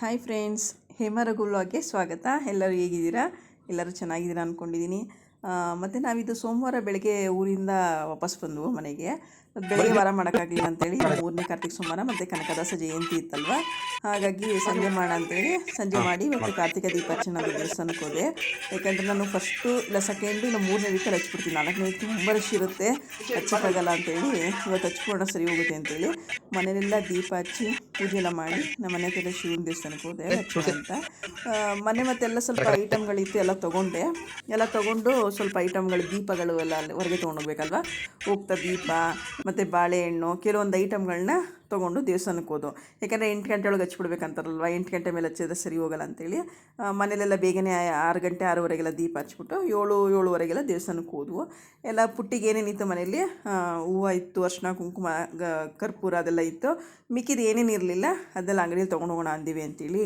Hi friends ಹೇಮರಗುಲ್ವಾಗೆ ಸ್ವಾಗತ. ಎಲ್ಲರೂ ಹೇಗಿದ್ದೀರಾ? ಎಲ್ಲರೂ ಚೆನ್ನಾಗಿದ್ದೀರಾ ಅಂದ್ಕೊಂಡಿದ್ದೀನಿ ಮತ್ತು ನಾವಿದು ಸೋಮವಾರ ಬೆಳಗ್ಗೆ ಊರಿಂದ ವಾಪಸ್ ಬಂದವು ಮನೆಗೆ. ಬೆಳಗ್ಗೆ ವಾರ ಮಾಡೋಕ್ಕಾಗಲಿಲ್ಲ ಅಂತೇಳಿ ಮೂರನೇ ಕಾರ್ತಿಕ್ ಸೋಮವಾರ ಮತ್ತು ಕನಕದಾಸ ಜಯಂತಿ ಇತ್ತಲ್ವ? ಹಾಗಾಗಿ ಸಂಜೆ ಮಾಡ ಅಂತೇಳಿ ಸಂಜೆ ಮಾಡಿ ಮತ್ತು ಕಾರ್ತಿಕ ದೀಪಾರ್ಚನೆ ದೇವಸ್ಥಾನಕ್ಕೆ ಹೋದೆ. ಯಾಕಂದರೆ ನಾನು ಫಸ್ಟು ಇಲ್ಲ ಸೆಕೆಂಡು ಇಲ್ಲ ಮೂರನೇ ವೀಕಲ್ಲಿ ಹಚ್ಬಿಡ್ತೀನಿ ನಾಲ್ಕನೇ ವೀಕ್ ತುಂಬ ರಶ್ ಇರುತ್ತೆ. ಹಚ್ಚಕ್ಕಾಗಲ್ಲ ಅಂತೇಳಿ ಇವತ್ತು ಹಚ್ಕೊಳ್ಳೋಣ ಸರಿ ಹೋಗುತ್ತೆ ಅಂತೇಳಿ ಮನೆಯಲ್ಲೆಲ್ಲ ದೀಪ ಹಚ್ಚಿ ಪೂಜೆ ಎಲ್ಲ ಮಾಡಿ ನಮ್ಮ ಮನೆ ಕಡೆ ಶಿವನ ದೇವಸ್ಥಾನಕ್ಕೆ ಹೋದೆ. ಅಂತ. ಮನೆ ಮತ್ತೆಲ್ಲ ಸ್ವಲ್ಪ ಐಟಮ್ಗಳಿತ್ತು ಎಲ್ಲ ತೊಗೊಂಡೆ. ಎಲ್ಲ ತೊಗೊಂಡು ಸ್ವಲ್ಪ ಐಟಮ್ಗಳು ದೀಪಗಳು ಎಲ್ಲ ಹೊರಗೆ ತೊಗೊಂಡೋಗ್ಬೇಕಲ್ವ ಹೋಗ್ತಾ ದೀಪ ಮತ್ತು ಬಾಳೆಹಣ್ಣು, ಕೆಲವೊಂದು ಐಟಮ್ಗಳನ್ನ ತೊಗೊಂಡು ದೇವಸ್ಥಾನಕ್ಕೆ ಹೋದು. ಯಾಕಂದರೆ ಎಂಟು ಗಂಟೆ ಒಳಗೆ ಹಚ್ಬಿಡ್ಬೇಕಂತಾರಲ್ವ ಎಂಟು ಗಂಟೆ ಮೇಲೆ ಹಚ್ಚಿದ್ರೆ ಸರಿ ಹೋಗಲ್ಲ ಅಂತೇಳಿ ಮನೇಲೆಲ್ಲ ಬೇಗನೆ ಆರು ಗಂಟೆ, ಆರೂವರೆಗೆಲ್ಲ ದೀಪ ಹಚ್ಬಿಟ್ಟು ಏಳು, ಏಳುವರೆಗೆಲ್ಲ ದೇವಸ್ಥಾನಕ್ಕೆ ಹೋದ್ವು. ಎಲ್ಲ ಪುಟ್ಟಿಗೆ ಏನೇನಿತ್ತು ಮನೆಯಲ್ಲಿ? ಹೂವು ಇತ್ತು ಅರ್ಶಿನ ಕುಂಕುಮ ಕರ್ಪೂರ ಅದೆಲ್ಲ ಇತ್ತು. ಮಿಕ್ಕಿದ ಏನೇನು ಇರಲಿಲ್ಲ ಅದೆಲ್ಲ ಅಂಗಡಿಯಲ್ಲಿ ತೊಗೊಂಡು ಹೋಗೋಣ ಅಂದಿವಿ ಅಂತೇಳಿ,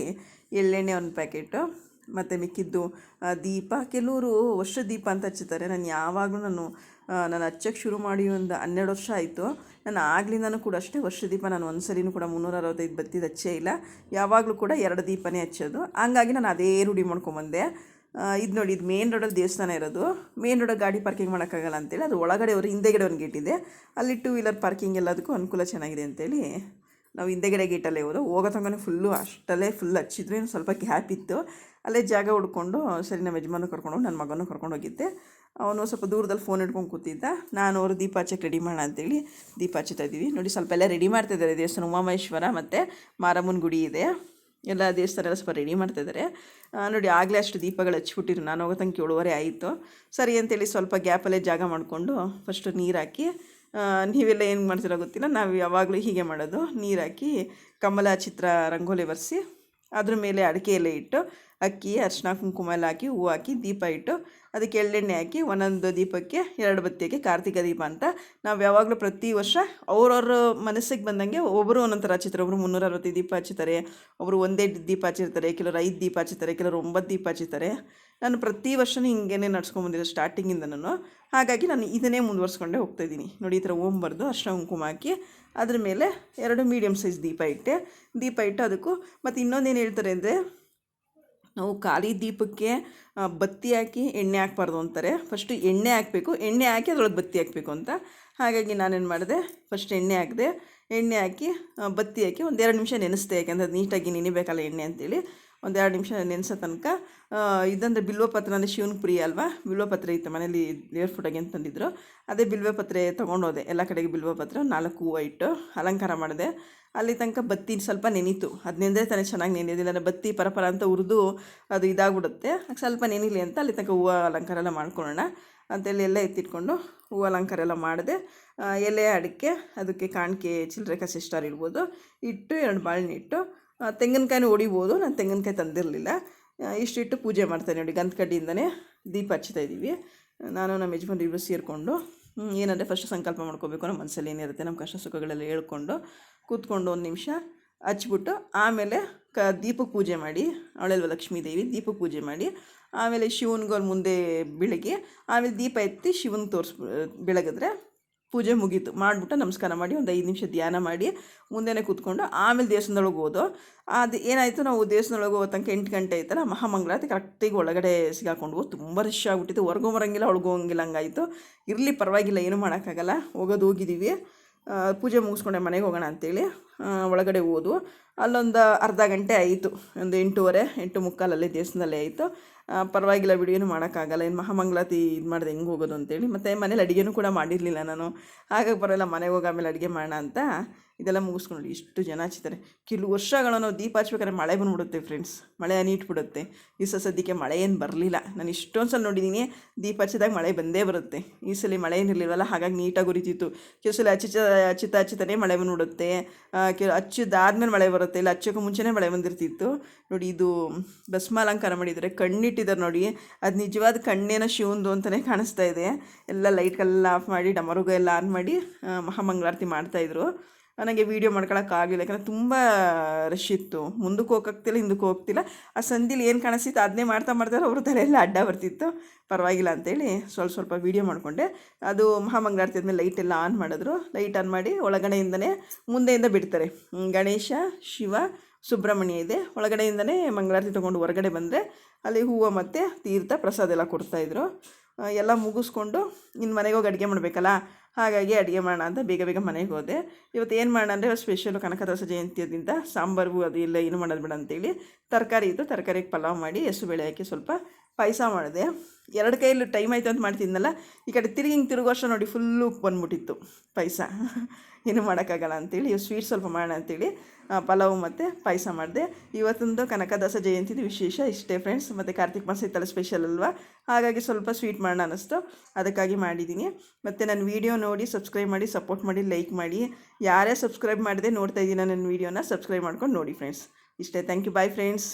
ಎಳ್ಳೆಣ್ಣೆ ಒಂದು ಪ್ಯಾಕೆಟು ಮತ್ತು ಮಿಕ್ಕಿದ್ದು ದೀಪ. ಕೆಲವರು ವರ್ಷ ದೀಪ ಅಂತ ಹಚ್ಚುತ್ತಾರೆ. ನಾನು ಯಾವಾಗಲೂ ನಾನು ನಾನು ಹಚ್ಚಕ್ಕೆ ಶುರು ಮಾಡಿ ಒಂದು ಹನ್ನೆರಡು ವರ್ಷ ಆಯಿತು. ನಾನು ಆಗಲಿಂದನೂ ಕೂಡ ಅಷ್ಟೇ ವರ್ಷ ದೀಪ ನಾನು ಒಂದು ಸರಿನೂ ಕೂಡ ಮುನ್ನೂರ ಅರವತ್ತೈದು ಬತ್ತಿದ ಹಚ್ಚೇ ಇಲ್ಲ. ಯಾವಾಗಲೂ ಕೂಡ ಎರಡು ದೀಪನೇ ಹಚ್ಚೋದು. ಹಂಗಾಗಿ ನಾನು ಅದೇ ರೂಢಿ ಮಾಡ್ಕೊಂಬಂದೆ. ಇದು ನೋಡಿ, ಇದು ಮೇನ್ ರೋಡಲ್ಲಿ ದೇವಸ್ಥಾನ ಇರೋದು. ಮೇನ್ ರೋಡಲ್ಲಿ ಗಾಡಿ ಪಾರ್ಕಿಂಗ್ ಮಾಡೋಕ್ಕಾಗಲ್ಲ ಅಂತೇಳಿ ಅದು ಒಳಗಡೆ ಅವರು ಹಿಂದೆಗಡೆ ಒಂದು ಗೇಟ್ ಇದೆ ಅಲ್ಲಿ ಟೂ ವೀಲರ್ ಪಾರ್ಕಿಂಗ್ ಎಲ್ಲದಕ್ಕೂ ಅನುಕೂಲ ಚೆನ್ನಾಗಿದೆ ಅಂತೇಳಿ ನಾವು ಹಿಂದೆಗಡೆ ಗೇಟಲ್ಲೇ ಹೋದು ಹೋಗೋ ತನಕ ಫುಲ್ಲು ಅಷ್ಟಲ್ಲೇ ಫುಲ್ ಹಚ್ಚಿದ್ವಿ ಇನ್ನು ಸ್ವಲ್ಪ ಗ್ಯಾಪ್ ಇತ್ತು. ಅಲ್ಲೇ ಜಾಗ ಹುಡ್ಕೊಂಡು ಸರಿ ನಮ್ಮ ಯಜಮಾನ ಕರ್ಕೊಂಡು ನನ್ನ ಮಗನೂ ಕರ್ಕೊಂಡು ಹೋಗಿದ್ದೆ. ಅವನು ಸ್ವಲ್ಪ ದೂರದಲ್ಲಿ ಫೋನ್ ಹಿಡ್ಕೊಂಡು ಕೂತಿದ್ದ. ನಾನು ಅವರು ದೀಪ ಹಚ್ಚಕ್ಕೆ ರೆಡಿ ಮಾಡೋಣ ಅಂತೇಳಿ ದೀಪ ಹಚ್ಚುತ್ತಾ ಇದ್ದೀವಿ. ನೋಡಿ ಸ್ವಲ್ಪ ಎಲ್ಲ ರೆಡಿ ಮಾಡ್ತಿದ್ದಾರೆ ದೇವಸ್ಥಾನ ಉಮಾಮಹೇಶ್ವರ ಮತ್ತು ಮಾರಮ್ಮನ ಗುಡಿ ಇದೆ. ಎಲ್ಲ ದೇವಸ್ಥಾನ ಎಲ್ಲ ಸ್ವಲ್ಪ ರೆಡಿ ಮಾಡ್ತಿದ್ದಾರೆ ಆ, ನೋಡಿ ಆಗಲೇ ಅಷ್ಟು ದೀಪಗಳು ಹಚ್ಬಿಟ್ಟಿರು ನಾನು ಹೋಗೋ ತನಕ ಏಳುವರೆ ಆಯಿತು. ಸರಿ ಅಂತೇಳಿ ಸ್ವಲ್ಪ ಗ್ಯಾಪಲ್ಲೇ ಜಾಗ ಮಾಡಿಕೊಂಡು ಫಸ್ಟು ನೀರು ಹಾಕಿ ನೀವೆಲ್ಲ ಏನು ಮಾಡ್ತೀರೋ ಗೊತ್ತಿಲ್ಲ. ನಾವು ಯಾವಾಗಲೂ ಹೀಗೆ ಮಾಡೋದು. ನೀರಾಕಿ ಕಮಲ ಚಿತ್ರ ರಂಗೋಲಿ ಬರೆಸಿ, ಅದ್ರ ಮೇಲೆ ಅಡಿಕೆ ಎಲೆ ಇಟ್ಟು, ಅಕ್ಕಿ ಅರಿಶಿನ ಕುಂಕುಮ ಎಲ್ಲ ಹಾಕಿ, ಹೂವು ಹಾಕಿ, ದೀಪ ಇಟ್ಟು, ಅದಕ್ಕೆ ಎಳ್ಳೆಣ್ಣೆ ಹಾಕಿ, ಒಂದೊಂದು ದೀಪಕ್ಕೆ ಎರಡು ಬತ್ತಿಯಕ್ಕೆ ಕಾರ್ತಿಕ ದೀಪ ಅಂತ. ನಾವು ಯಾವಾಗಲೂ ಪ್ರತಿ ವರ್ಷ ಅವ್ರವ್ರ ಮನಸ್ಸಿಗೆ ಬಂದಂಗೆ ಒಬ್ಬರು ಒಂದೊಂದು ಥರ ಹಚ್ಚಿರ್ತಾರೆ. ಒಬ್ಬರು ಮುನ್ನೂರ ಅರವತ್ತೈದು ದೀಪ ಹಚ್ಚುತ್ತಾರೆ ಒಬ್ಬರು ಒಂದೇ ದೀಪ ಹಚ್ಚಿರ್ತಾರೆ. ಕೆಲವರು ಐದು ದೀಪ ಹಚ್ಚುತ್ತಾರೆ ಕೆಲವರು ಒಂಬತ್ತು ದೀಪ ಹಚ್ಚುತ್ತಾರೆ ನಾನು ಪ್ರತಿ ವರ್ಷನೂ ಹಿಂಗೇನೆ ನಡ್ಸ್ಕೊಂಬಂದಿರೋ ನಾನು ಹಾಗಾಗಿ ನಾನು ಇದನ್ನೇ ಮುಂದುವರ್ಸ್ಕೊಂಡೇ ಹೋಗ್ತಾಯಿದ್ದೀನಿ ನೋಡಿ, ಈ ಥರ ಓಂ ಬರೆದು ಅರ್ಶನ ಕುಂಕುಮ ಹಾಕಿ ಅದ್ರ ಮೇಲೆ ಎರಡು ಮೀಡಿಯಮ್ ಸೈಜ್ ದೀಪ ಇಟ್ಟೆ, ದೀಪ ಇಟ್ಟು ಅದಕ್ಕೂ ಮತ್ತು ಇನ್ನೊಂದೇನು ಹೇಳ್ತಾರೆ ಅಂದರೆ, ನಾವು ಖಾಲಿ ದೀಪಕ್ಕೆ ಬತ್ತಿ ಹಾಕಿ ಎಣ್ಣೆ ಹಾಕ್ಬಾರ್ದು ಅಂತಾರೆ. ಫಸ್ಟು ಎಣ್ಣೆ ಹಾಕಬೇಕು. ಎಣ್ಣೆ ಹಾಕಿ ಅದ್ರೊಳಗೆ ಬತ್ತಿ ಹಾಕಬೇಕು ಅಂತ. ಹಾಗಾಗಿ ನಾನೇನು ಮಾಡಿದೆ, ಫಸ್ಟ್ ಎಣ್ಣೆ ಹಾಕಿದೆ, ಎಣ್ಣೆ ಹಾಕಿ ಬತ್ತಿ ಹಾಕಿ ಒಂದು ಎರಡು ನಿಮಿಷ ನೆನೆಸ್ತೆ ಯಾಕೆಂದ್ರೆ ಅದು ನೀಟಾಗಿ ನೆನಿಬೇಕಲ್ಲ ಎಣ್ಣೆ ಅಂತೇಳಿ. ಒಂದೆರಡು ನಿಮಿಷ ನೆನೆಸೋ ತನಕ ಇದಂದರೆ ಬಿಲ್ವಪತ್ರ ಅಂದರೆ ಶಿವನ ಪ್ರಿಯ ಅಲ್ವಾ? ಬಿಲ್ವಪತ್ರೆ ಇತ್ತು ಮನೇಲಿ ದೇವ್ರ ಫೋಟೋಗೆ ಅಂತಂದಿದ್ರು ಅದೇ ಬಿಲ್ವಪತ್ರೆ ತೊಗೊಂಡೋದೆ, ಎಲ್ಲ ಕಡೆಗೆ ಬಿಲ್ವಪತ್ರ ನಾಲ್ಕು ಹೂವು ಇಟ್ಟು ಅಲಂಕಾರ ಮಾಡಿದೆ. ಅಲ್ಲಿ ತನಕ ಬತ್ತಿ ಸ್ವಲ್ಪ ನೆನೀತು. ಅದು ನೆಂದರೆ ತಾನೇ ಚೆನ್ನಾಗಿ ನೆನೆಯೋದಿಲ್ಲ ಅಂದರೆ ಬತ್ತಿ ಪರಪರ ಅಂತ ಉರಿದು ಅದು ಇದಾಗ್ಬಿಡುತ್ತೆ. ಸ್ವಲ್ಪ ನೆನಿಲಿ ಅಂತ ಅಲ್ಲಿ ತನಕ ಹೂವು ಅಲಂಕಾರ ಎಲ್ಲ ಮಾಡ್ಕೊಳ್ಳೋಣ ಅಂತೇಳಿ ಎಲ್ಲ ಎತ್ತಿಟ್ಕೊಂಡು ಹೂವು ಅಲಂಕಾರ ಎಲ್ಲ ಮಾಡಿದೆ. ಎಲೆ ಅಡಿಕೆ, ಅದಕ್ಕೆ ಕಾಣಿಕೆ ಚಿಲ್ಲರೆ ಕಸಿ ಸ್ಟಾರ್ ಇಡ್ಬೋದು ಇಟ್ಟು ಎರಡು ಬಾಳೆಹಣ್ಣು ಇಟ್ಟು ತೆಂಗಿನಕಾಯಿನೂ ಹೊಡಿಬೋದು, ನಾನು ತೆಂಗಿನಕಾಯಿ ತಂದಿರಲಿಲ್ಲ. ಇಷ್ಟಿಟ್ಟು ಪೂಜೆ ಮಾಡ್ತೇನೆ ನೋಡಿ ಗಂಧಕಡ್ಡಿಯಿಂದನೇ ದೀಪ ಹಚ್ತಾ ಇದ್ದೀವಿ ನಾನು ನಮ್ಮ ಯಜಮಾನ್ರು ಇಬ್ಬರು ಸೇರಿಕೊಂಡು ಏನಂದರೆ ಫಸ್ಟ್ ಸಂಕಲ್ಪ ಮಾಡ್ಕೋಬೇಕು, ನಮ್ಮ ಮನಸ್ಸಲ್ಲಿ ಏನಿರುತ್ತೆ, ನಮ್ಮ ಕಷ್ಟ ಸುಖಗಳೆಲ್ಲ ಹೇಳ್ಕೊಂಡು ಕೂತ್ಕೊಂಡು ಒಂದು ನಿಮಿಷ ಹಚ್ಬಿಟ್ಟು, ಆಮೇಲೆ ಕ ದೀಪಕ್ಕೆ ಪೂಜೆ ಮಾಡಿ, ಅವಳೆಲ್ವ ಲಕ್ಷ್ಮೀ ದೇವಿ, ದೀಪ ಪೂಜೆ ಮಾಡಿ, ಆಮೇಲೆ ಶಿವನ್ಗೆ ಅವ್ರ ಮುಂದೆ ಬೆಳಗ್ಗೆ, ಆಮೇಲೆ ದೀಪ ಎತ್ತಿ ಶಿವನ್ಗೆ ತೋರಿಸ್, ಬೆಳಗಿದ್ರೆ ಪೂಜೆ ಮುಗೀತು. ಮಾಡಿಬಿಟ್ಟು ನಮಸ್ಕಾರ ಮಾಡಿ ಒಂದು ಐದು ನಿಮಿಷ ಧ್ಯಾನ ಮಾಡಿ ಮುಂದೆನೆ ಕೂತ್ಕೊಂಡು ಆಮೇಲೆ ದೇವಸ್ಥಾನದೊಳಗೆ ಹೋದೋ. ಅದು ಏನಾಯಿತು, ನಾವು ದೇವಸ್ಥಾನದೊಳಗೆ ಹೋಗೋ ತನಕ ಎಂಟು ಗಂಟೆ ಆಯ್ತಲ್ಲ, ಮಹಾಮಂಗಳಾರತಿ ಕರೆಕ್ಟಿಗೆ ಒಳಗಡೆ ಸಿಗಾಕೊಂಡು ತುಂಬ ರಶ್ ಆಗ್ಬಿಟ್ಟಿದ್ದು ಹೊರಗೂ ಬರೋಂಗಿಲ್ಲ ಒಳಗೂ ಹೋಗಂಗಿಲ್ಲ ಹಂಗಾಯಿತು. ಇರಲಿ ಪರವಾಗಿಲ್ಲ, ಏನೂ ಮಾಡೋಕ್ಕಾಗಲ್ಲ. ಹೋಗೋದು ಹೋಗಿದ್ದೀವಿ ಪೂಜೆ ಮುಗಿಸ್ಕೊಂಡೆ ಮನೆಗೆ ಹೋಗೋಣ ಅಂತೇಳಿ ಒಳಗಡೆ ಹೋದ್ವು. ಅಲ್ಲೊಂದು ಅರ್ಧ ಗಂಟೆ ಆಯಿತು. ಒಂದು ಎಂಟೂವರೆ, ಎಂಟು ಮುಕ್ಕಾಲಲ್ಲಿ ದೇವಸ್ಥಾನದಲ್ಲೇ ಆಯಿತು. ಪರವಾಗಿಲ್ಲ ಬಿಡು, ಏನು ಮಾಡೋಕ್ಕಾಗಲ್ಲ. ಏನು ಮಹಾಮಂಗಳಾತಿ ಇದು ಮಾಡಿದೆ, ಹೆಂಗೆ ಹೋಗೋದು ಅಂತೇಳಿ. ಮತ್ತು ಮನೇಲಿ ಅಡುಗೆನೂ ಕೂಡ ಮಾಡಿರಲಿಲ್ಲ ನಾನು. ಹಾಗಾಗಿ ಬರೋಲ್ಲ ಮನೆಗೆ ಹೋಗಿ ಆಮೇಲೆ ಅಡುಗೆ ಮಾಡೋಣ ಅಂತ ಇದೆಲ್ಲ ಮುಗಿಸ್ಕೊಂಡು ಇಷ್ಟು ಜನ ಹಚ್ಚಿದ್ದಾರೆ. ಕೆಲವು ವರ್ಷಗಳು ನಾವು ದೀಪ ಹಚ್ಬೇಕಾದ್ರೆ ಮಳೆ ಬಂದ್ಬಿಡುತ್ತೆ ಫ್ರೆಂಡ್ಸ್ ಮಳೆ ಅನಿಟ್ಬಿಡುತ್ತೆ ಈ ಸಲ ಸದ್ಯಕ್ಕೆ ಮಳೆ ಏನು ಬರಲಿಲ್ಲ. ನಾನು ಇಷ್ಟೊಂದು ಸಲ ನೋಡಿದ್ದೀನಿ ದೀಪ ಹಚ್ಚಿದಾಗ ಮಳೆ ಬಂದೇ ಬರುತ್ತೆ. ಈ ಸಲ ಮಳೆ ಏನಿರಲಿಲ್ವಲ್ಲ ಹಾಗಾಗಿ ನೀಟಾಗಿ ಉರಿತಿತ್ತು. ಕೆಲವು ಸಲ ಹಚ್ಚಿತ ಹಚ್ಚಿತ, ಹಚ್ಚಿತಾನೆ ಮಳೆ ಬಂದುಬಿಡುತ್ತೆ. ಕೆಲ, ಹಚ್ಚಿದಾದ್ಮೇಲೆ ಮಳೆ ಬರುತ್ತೆ. ಇಲ್ಲ, ಹಚ್ಚೋಕ್ಕೂ ಮುಂಚೆನೇ ಮಳೆ ಬಂದಿರ್ತಿತ್ತು. ನೋಡಿ, ಇದು ಭಸ್ಮಾಲಂಕಾರ ಮಾಡಿದರೆ ಮಾಡಿದ್ದಾರೆ ಕಣ್ಣಿಟ್ಟಿದ್ದಾರೆ ನೋಡಿ. ಅದು ನಿಜವಾದ ಕಣ್ಣೇನೋ ಶಿವಂದು ಅಂತಲೇ ಕಾಣಿಸ್ತಾ ಇದೆ. ಎಲ್ಲ ಲೈಟ್ಗೆಲ್ಲ ಆಫ್ ಮಾಡಿ ಡಮರುಗ ಎಲ್ಲ ಆನ್ ಮಾಡಿ ಮಹಾಮಂಗಳಾರತಿ ಮಾಡ್ತಾಯಿದ್ರು ನನಗೆ ವೀಡಿಯೋ ಮಾಡ್ಕೊಳ್ಳೋಕ್ಕಾಗಲಿಲ್ಲ ಯಾಕಂದರೆ ತುಂಬ ರಶ್ ಇತ್ತು. ಮುಂದಕ್ಕೆ ಹೋಗೋಕ್ತಿಲ್ಲ, ಹಿಂದಕ್ಕೆ ಹೋಗ್ತಿಲ್ಲ. ಆ ಸಂದಿಲಿ ಏನು ಕಾಣಿಸ್ತಿತ್ತು ಅದನ್ನೇ ಮಾಡ್ತಾ ಮಾಡ್ತಾರೆ ಅವ್ರ ತಲೆಯೆಲ್ಲ ಅಡ್ಡ ಬರ್ತಿತ್ತು. ಪರವಾಗಿಲ್ಲ ಅಂತೇಳಿ ಸ್ವಲ್ಪ ಸ್ವಲ್ಪ ವೀಡಿಯೋ ಮಾಡಿಕೊಂಡೆ. ಅದು ಮಹಾಮಂಗಳಾರತಿ ಆದಮೇಲೆ ಲೈಟ್ ಎಲ್ಲ ಆನ್ ಮಾಡಿದ್ರು. ಲೈಟ್ ಆನ್ ಮಾಡಿ ಒಳಗಡೆಯಿಂದನೇ ಮುಂದೆಯಿಂದ ಬಿಡ್ತಾರೆ. ಗಣೇಶ, ಶಿವ ಸುಬ್ರಹ್ಮಣ್ಯ ಇದೆ. ಒಳಗಡೆಯಿಂದನೇ ಮಂಗಳಾರತಿ ತೊಗೊಂಡು ಹೊರಗಡೆ ಬಂದರೆ ಅಲ್ಲಿ ಹೂವು ಮತ್ತು ತೀರ್ಥ ಪ್ರಸಾದ ಎಲ್ಲ ಕೊಡ್ತಾಯಿದ್ರು ಎಲ್ಲ ಮುಗಿಸ್ಕೊಂಡು ಇನ್ನು ಮನೆಗೆ ಹೋಗಿ ಅಡುಗೆ ಮಾಡಬೇಕಲ್ಲ? ಹಾಗಾಗಿ ಅಡುಗೆ ಮಾಡೋಣ ಅಂತ ಬೇಗ ಬೇಗ ಮನೆಗೆ ಹೋದೆ. ಇವತ್ತು ಏನು ಮಾಡೋಣ ಅಂದರೆ ಸ್ಪೆಷಲು ಕನಕದಾಸ ಜಯಂತಿಯದಿಂದ ಸಾಂಬಾರು ಅದು ಇಲ್ಲ, ಏನು ಮಾಡೋದು ಬೇಡ ಅಂತೇಳಿ ತರಕಾರಿ ಇತ್ತು. ತರಕಾರಿಗೆ ಪಲಾವ್ ಮಾಡಿ, ಹೆಸರುಬೇಳೆ ಹಾಕಿ ಸ್ವಲ್ಪ ಪಾಯಸ ಮಾಡಿದೆ. ಎರಡು ಕೈಯಲ್ಲಿ ಟೈಮ್ ಆಯಿತು ಅಂತ ಮಾಡ್ತಿದ್ನಲ್ಲ, ಈ ಕಡೆ ತಿರುಗಿ ಹಿಂಗೆ ತಿರುಗೋ ವರ್ಷ ನೋಡಿ ಫುಲ್ಲು ಬಂದ್ಬಿಟ್ಟಿತ್ತು ಪಾಯಸ. ಏನು ಮಾಡೋಕ್ಕಾಗಲ್ಲ ಅಂತೇಳಿ ಸ್ವೀಟ್ ಸ್ವಲ್ಪ ಮಾಡೋಣ ಅಂತೇಳಿ ಪಲಾವು ಮತ್ತು ಪಾಯಸ ಮಾಡಿದೆ. ಇವತ್ತೊಂದು ಕನಕದಾಸ ಜಯಂತಿದು ವಿಶೇಷ ಇಷ್ಟೇ ಫ್ರೆಂಡ್ಸ್ ಮತ್ತು ಕಾರ್ತಿಕ್ ಮಾಸ ಇತ್ತಲ್ಲ ಸ್ಪೆಷಲ್ ಅಲ್ವಾ? ಹಾಗಾಗಿ ಸ್ವಲ್ಪ ಸ್ವೀಟ್ ಮಾಡೋಣ ಅನ್ನಿಸ್ತು. ಅದಕ್ಕಾಗಿ ಮಾಡಿದ್ದೀನಿ. ಮತ್ತು ನನ್ನ ವೀಡಿಯೋ ನೋಡಿ ಸಬ್ಸ್ಕ್ರೈಬ್ ಮಾಡಿ ಸಪೋರ್ಟ್ ಮಾಡಿ ಲೈಕ್ ಮಾಡಿ. ಯಾರೇ ಸಬ್ಸ್ಕ್ರೈಬ್ ಮಾಡಿದೆ ನೋಡ್ತಾ ಇದ್ದೀನಿ ನನ್ನ ವೀಡಿಯೋನ ಸಬ್ಸ್ಕ್ರೈಬ್ ಮಾಡ್ಕೊಂಡು ನೋಡಿ ಫ್ರೆಂಡ್ಸ್ ಇಷ್ಟೇ ಥ್ಯಾಂಕ್ ಯು ಬಾಯ್ ಫ್ರೆಂಡ್ಸ್